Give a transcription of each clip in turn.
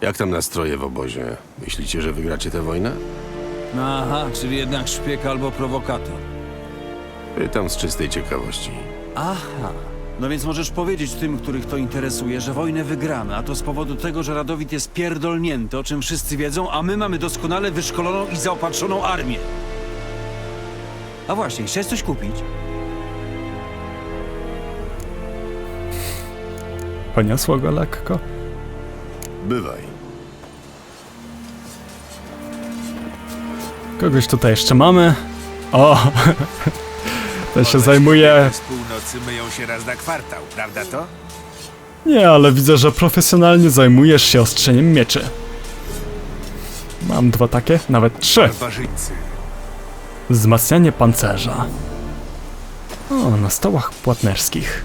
Jak tam nastroje w obozie? Myślicie, że wygracie tę wojnę? Aha, czyli jednak szpieg albo prowokator. Pytam z czystej ciekawości. Aha. No więc możesz powiedzieć tym, których to interesuje, że wojnę wygramy, a to z powodu tego, że Radowid jest pierdolnięty, o czym wszyscy wiedzą, a my mamy doskonale wyszkoloną i zaopatrzoną armię. A właśnie, chciałeś coś kupić? Poniosło go lekko. Bywaj. Kogoś tutaj jeszcze mamy. O! To się zajmuje. Z północy myją się raz na kwartał, prawda to? Nie, ale widzę, że profesjonalnie zajmujesz się ostrzeniem mieczy. Mam dwa takie, nawet trzy. Barbarzyńcy. Wzmacnianie pancerza. O, na stołach płatnerskich.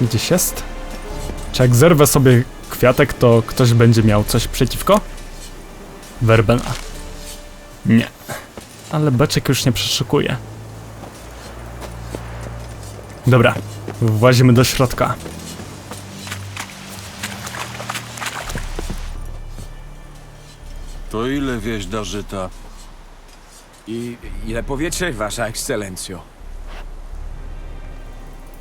Gdzieś jest? Czy jak zerwę sobie kwiatek, to ktoś będzie miał coś przeciwko? Werbena. Nie. Ale beczek już nie przeszukuje. Dobra, włazimy do środka. To ile wieś da żyta? I ile powiecie, wasza ekscelencjo?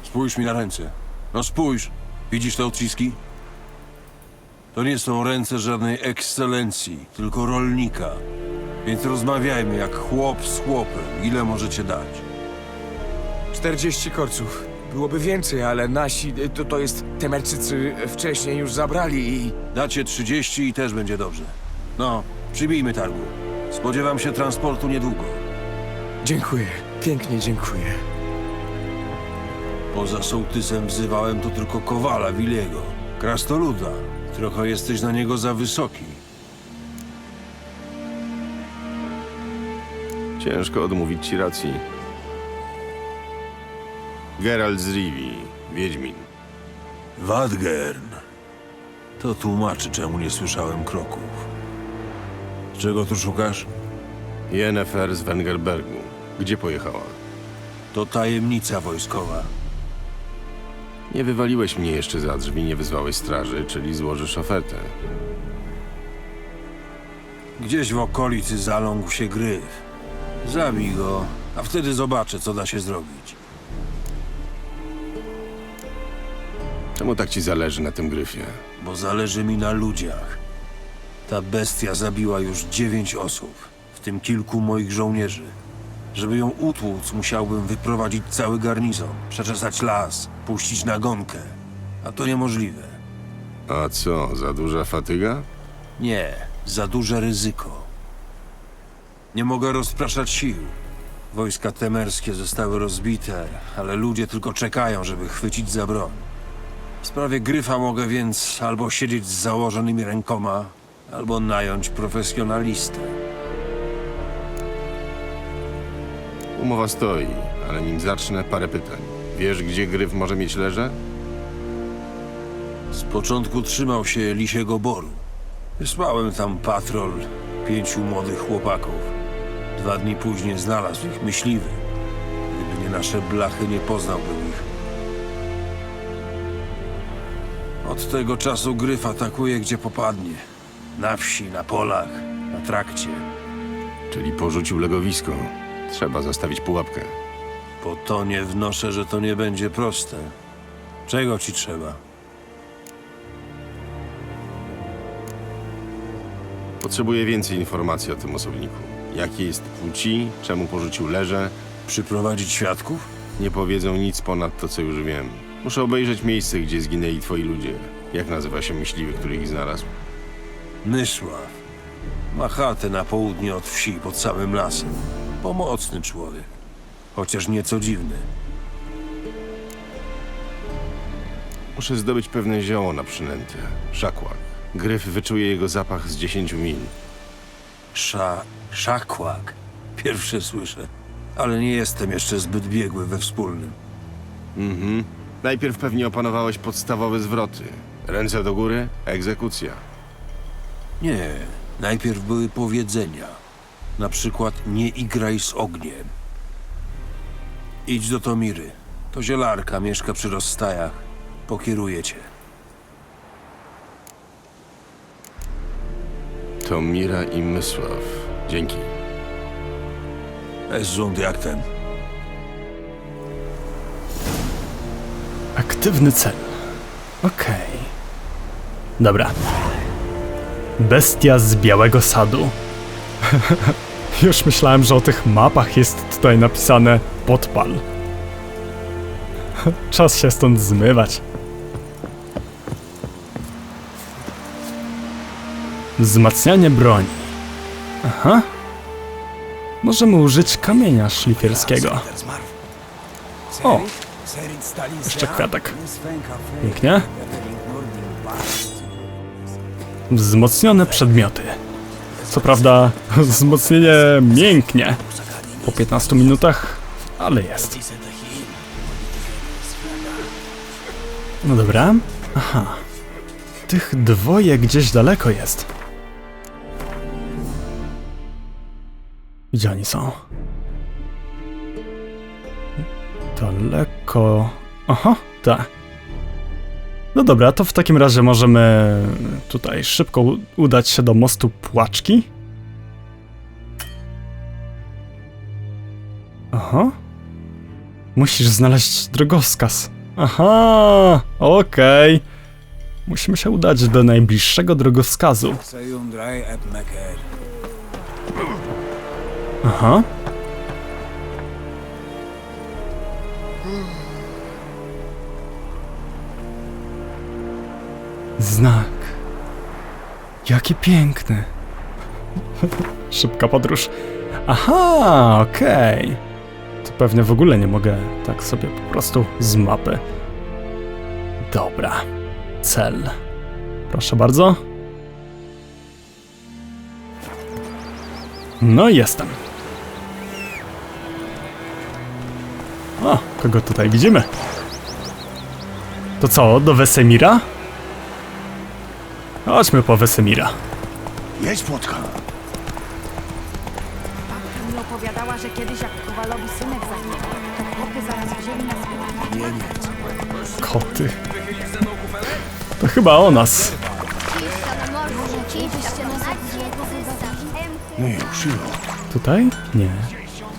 Spójrz mi na ręce. No spójrz. Widzisz te odciski? To nie są ręce żadnej ekscelencji, tylko rolnika. Więc rozmawiajmy jak chłop z chłopem. Ile możecie dać? 40 korców. Byłoby więcej, ale nasi, to, to jest, Temerczycy wcześniej już zabrali i... Dacie 30 i też będzie dobrze. No, przybijmy targu. Spodziewam się transportu niedługo. Dziękuję, pięknie dziękuję. Poza sołtysem wzywałem tu tylko Kowala Wiliego. Krastoluda. Trochę jesteś na niego za wysoki. Ciężko odmówić ci racji. Geralt z Rivi, Wiedźmin. Wadgern. To tłumaczy, czemu nie słyszałem kroków. Czego tu szukasz? Yennefer z Wengerbergu. Gdzie pojechała? To tajemnica wojskowa. Nie wywaliłeś mnie jeszcze za drzwi, nie wyzwałeś straży, czyli złożysz ofertę. Gdzieś w okolicy zaląkł się gryf. Zabij go, a wtedy zobaczę, co da się zrobić. Czemu tak ci zależy na tym gryfie? Bo zależy mi na ludziach. Ta bestia zabiła już dziewięć osób, w tym kilku moich żołnierzy. Żeby ją utłuc, musiałbym wyprowadzić cały garnizon, przeczesać las, puścić nagonkę. A to niemożliwe. A co, za duża fatyga? Nie, za duże ryzyko. Nie mogę rozpraszać sił. Wojska temerskie zostały rozbite, ale ludzie tylko czekają, żeby chwycić za broń. W sprawie gryfa mogę więc albo siedzieć z założonymi rękoma, albo nająć profesjonalistę. Umowa stoi, ale nim zacznę, parę pytań. Wiesz, gdzie gryf może mieć leże? Z początku trzymał się Lisiego Boru. Wysłałem tam patrol pięciu młodych chłopaków. Dwa dni później znalazł ich myśliwy. Gdyby nie nasze blachy, nie poznałbym ich. Od tego czasu gryf atakuje, gdzie popadnie. Na wsi, na polach, na trakcie. Czyli porzucił legowisko. Trzeba zastawić pułapkę. Po to nie wnoszę, że to nie będzie proste. Czego ci trzeba? Potrzebuję więcej informacji o tym osobniku. Jakiej jest płci, czemu porzucił leże. Przyprowadzić świadków? Nie powiedzą nic ponad to, co już wiem. Muszę obejrzeć miejsce, gdzie zginęli twoi ludzie. Jak nazywa się myśliwy, który ich znalazł? Mysław. Ma chatę na południe od wsi, pod samym lasem. Pomocny człowiek. Chociaż nieco dziwny. Muszę zdobyć pewne zioło na przynętę. Szakłak. Gryf wyczuje jego zapach z 10 mil. Sza... szakłak. Pierwsze słyszę. Ale nie jestem jeszcze zbyt biegły we wspólnym. Mhm. Najpierw pewnie opanowałeś podstawowe zwroty. Ręce do góry, egzekucja. Nie. Najpierw były powiedzenia. Na przykład nie igraj z ogniem. Idź do Tomiry. To zielarka mieszka przy rozstajach. Pokieruje cię. To Mira i Mysław. Dzięki. Es Zund jak ten. Aktywny cel. Okej. Dobra. Bestia z Białego Sadu. Już myślałem, że o tych mapach jest tutaj napisane podpal. Czas się stąd zmywać. Wzmacnianie broni. Aha. Możemy użyć kamienia szlifierskiego. O! Jeszcze kwiatek. Pięknie. Wzmocnione przedmioty. Co prawda, wzmocnienie mięknie. Po 15 minutach, ale jest. No dobra. Aha. Tych dwoje gdzieś daleko jest. Gdzie oni są? Daleko. Aha, tak. No dobra, to w takim razie możemy tutaj szybko udać się do mostu Płaczki. Aha. Musisz znaleźć drogowskaz. Aha, okej. Musimy się udać do najbliższego drogowskazu. Aha. Znak. Jaki piękny. Szybka podróż. Aha, okej. To pewnie w ogóle nie mogę tak sobie po prostu z mapy. Dobra. Cel. Proszę bardzo. No jestem. O, kogo tutaj widzimy? To co, do Wesemira? Chodźmy po Wesemira. Jedź, płotka. Babka mi opowiadała, że kiedyś jak Kowalowi synek zaginął, to chłopy zaraz wzięli na sprawę. Koty. To chyba o nas. No już, już. Tutaj? Nie.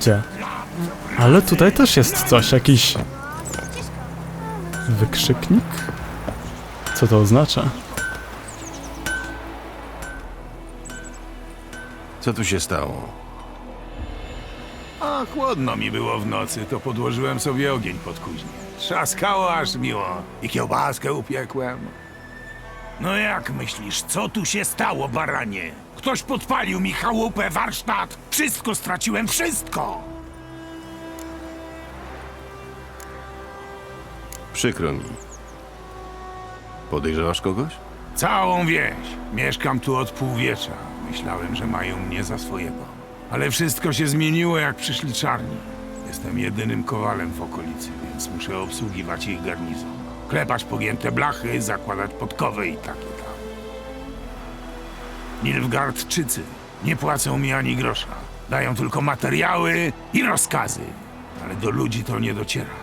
Gdzie? Ale tutaj też jest coś, jakiś... Wykrzyknik? Co to oznacza? Co tu się stało? A chłodno mi było w nocy, to podłożyłem sobie ogień pod kuźnię. Trzaskało aż miło i kiełbaskę upiekłem. No jak myślisz, co tu się stało, baranie? Ktoś podpalił mi chałupę, warsztat. Wszystko straciłem, wszystko! Przykro mi. Podejrzewasz kogoś? Całą wieś. Mieszkam tu od półwiecza. Myślałem, że mają mnie za swojego. Ale wszystko się zmieniło, jak przyszli czarni. Jestem jedynym kowalem w okolicy, więc muszę obsługiwać ich garnizon. Klepać pogięte blachy, zakładać podkowy i takie tam. Nilfgaardczycy nie płacą mi ani grosza. Dają tylko materiały i rozkazy. Ale do ludzi to nie dociera.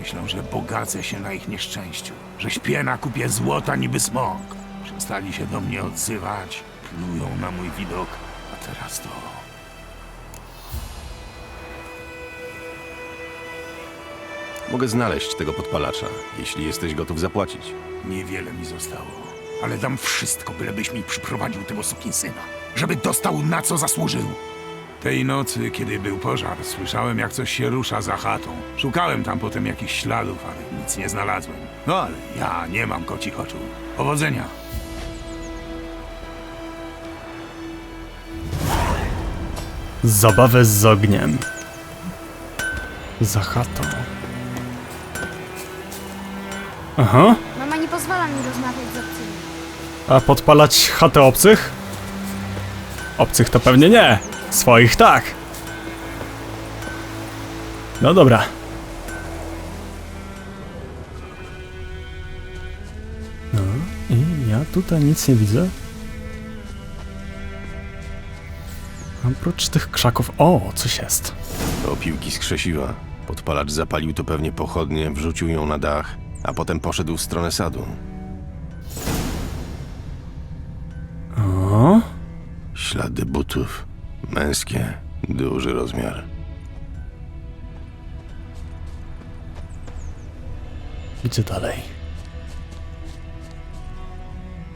Myślą, że bogacę się na ich nieszczęściu, że śpię na kupie złota niby smok. Przestali się do mnie odzywać, plują na mój widok, a teraz to... Mogę znaleźć tego podpalacza, jeśli jesteś gotów zapłacić. Niewiele mi zostało, ale dam wszystko, bylebyś mi przyprowadził tego sukinsyna, żeby dostał na co zasłużył. Tej nocy, kiedy był pożar, słyszałem jak coś się rusza za chatą. Szukałem tam potem jakichś śladów, ale nic nie znalazłem. No ale ja nie mam kocich oczu. Powodzenia! Zabawę z ogniem. Za chatą. Aha. Mama nie pozwala mi rozmawiać z obcymi. A podpalać chatę obcych? Obcych to pewnie nie. Swoich tak. No dobra. No i ja tutaj nic nie widzę. Oprócz tych krzaków. O, coś jest. To piłki z krzesiwa. Podpalacz zapalił to pewnie pochodnie, wrzucił ją na dach, a potem poszedł w stronę sadu. O, Ślady butów. Męskie. Duży rozmiar. Gdzie dalej?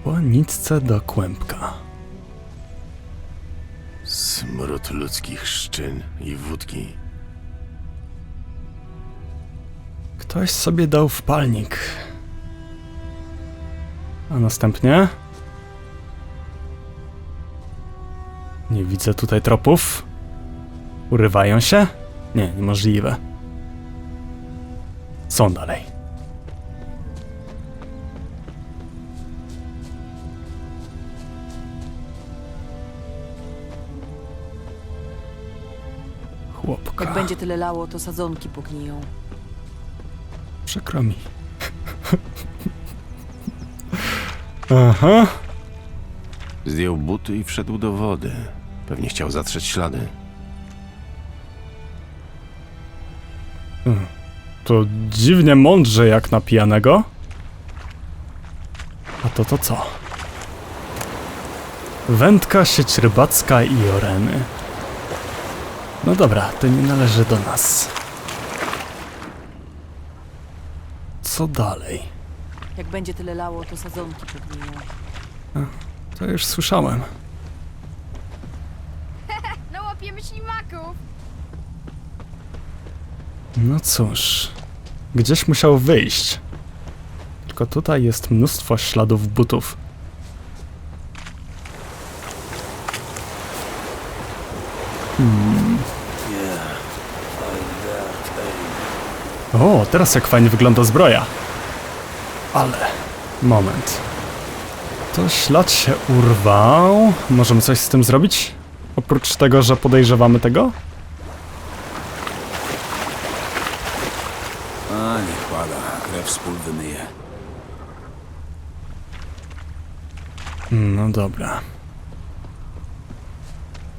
Po nitce do kłębka. Smród ludzkich szczyn i wódki. Ktoś sobie dał wpalnik. A następnie? Nie widzę tutaj tropów. Urywają się? Nie, niemożliwe. Są dalej. Chłopka. Jak będzie tyle lało, to sadzonki pogniją. Przykro mi. Aha. Zdjął buty i wszedł do wody. Pewnie chciał zatrzeć ślady. To dziwnie mądrze jak na pijanego. A to to co? Wędka, sieć rybacka i oreny. No dobra, to nie należy do nas. Co dalej? Jak będzie tyle lało, to sadzonki pogniją. To już słyszałem. Nałapiemy ślimaków! No cóż, gdzieś musiał wyjść. Tylko tutaj jest mnóstwo śladów butów. Hmm. O, teraz jak fajnie wygląda zbroja. Ale, moment. To ślad się urwał. Możemy coś z tym zrobić? Oprócz tego, że podejrzewamy tego? A, nie kłada. Krew z pól wymyje. No dobra.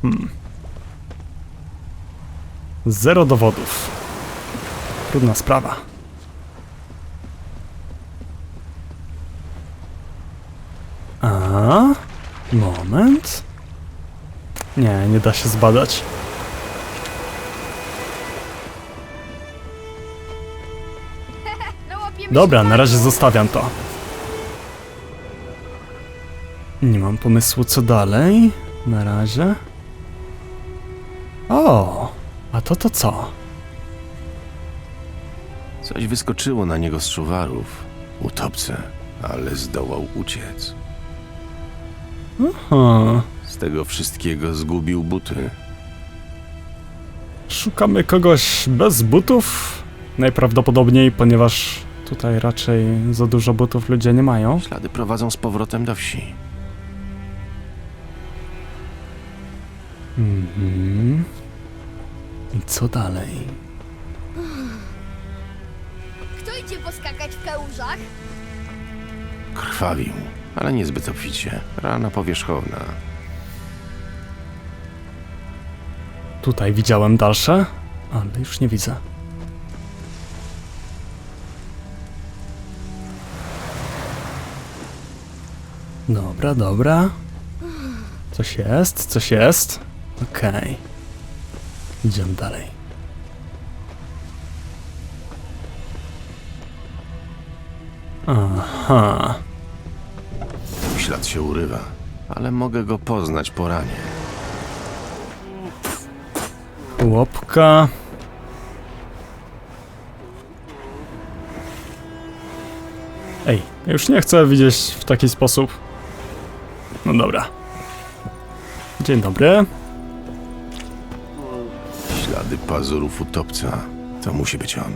Hmm. Zero dowodów. Trudna sprawa. A? Moment. Nie, nie da się zbadać. Dobra, na razie zostawiam to. Nie mam pomysłu co dalej. Na razie. O, a to to co? Coś wyskoczyło na niego z szuwarów. Utopce, ale zdołał uciec. Ha, Z tego wszystkiego zgubił buty. szukamy kogoś bez butów? Najprawdopodobniej, ponieważ tutaj raczej za dużo butów ludzie nie mają. Ślady prowadzą z powrotem do wsi. Mhm. I co dalej? Kałużach? Krwawił, ale niezbyt obficie. Rana powierzchowna. Tutaj widziałem dalsze, ale już nie widzę. Dobra, dobra. Coś jest, coś jest. Okej. Idziemy dalej. Aha. Ślad się urywa, ale mogę go poznać po ranie. Łopka. Ej, już nie chcę widzieć w taki sposób. No dobra. Dzień dobry. Ślady pazurów utopca. To musi być on.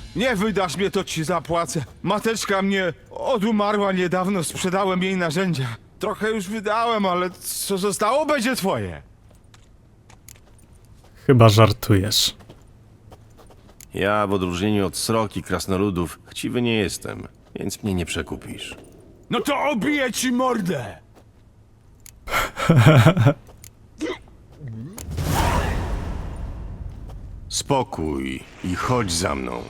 Nie wydasz mnie, to ci zapłacę. Mateczka mnie odumarła niedawno, sprzedałem jej narzędzia. trochę już wydałem, ale co zostało będzie twoje. Chyba żartujesz. Ja, w odróżnieniu od sroki krasnoludów, chciwy nie jestem, więc mnie nie przekupisz. No to obiję ci mordę! Spokój i chodź za mną.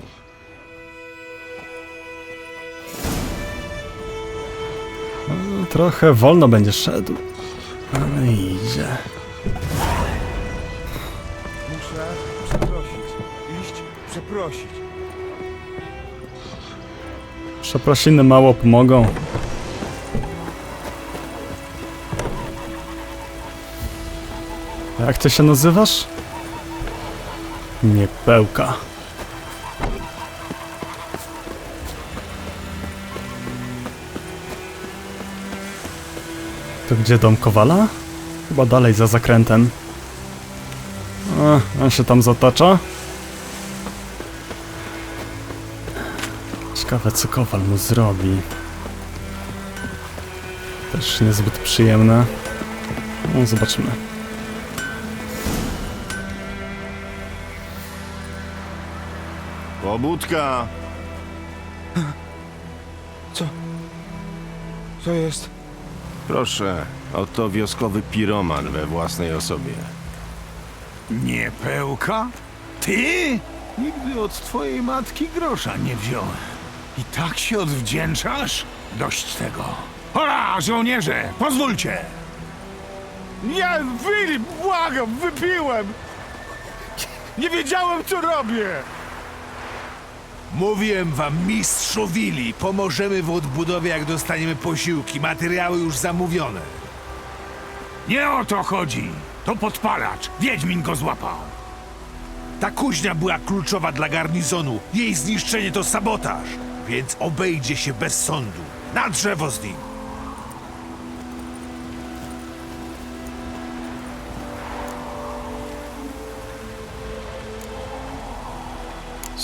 Trochę wolno będzie szedł. Ale idzie. Muszę przeprosić. Iść, przeprosić. Przeprosiny mało pomogą. Jak ty się nazywasz? Nie To gdzie dom Kowala? Chyba dalej za zakrętem. A, on się tam zatacza. Ciekawe co Kowal mu zrobi. Też niezbyt przyjemne. No, zobaczymy. Pobudka! Co jest? Proszę, oto wioskowy piroman we własnej osobie. Nie pełka? Ty? Nigdy od twojej matki grosza nie wziąłem. I tak się odwdzięczasz? Dość tego. Hola, żołnierze, pozwólcie! Nie, Filip, błagam, wypiłem! Nie wiedziałem, co robię! Mówiłem wam, mistrzu Willi, pomożemy w odbudowie, jak dostaniemy posiłki. Materiały już zamówione. Nie o to chodzi. To podpalacz. Wiedźmin go złapał. Ta kuźnia była kluczowa dla garnizonu. Jej zniszczenie to sabotaż. Więc obejdzie się bez sądu. Na drzewo z nim.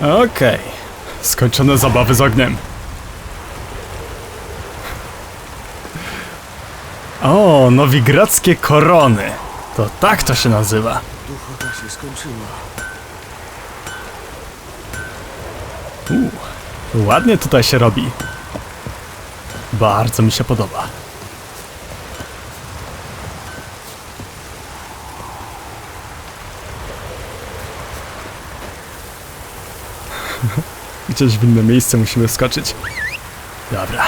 Okej. Skończone zabawy z ogniem. O, nowigradzkie korony. To tak to się nazywa. Duchota się skończyła. Ładnie tutaj się robi. Bardzo mi się podoba. Gdzieś w inne miejsce musimy skoczyć. Dobra.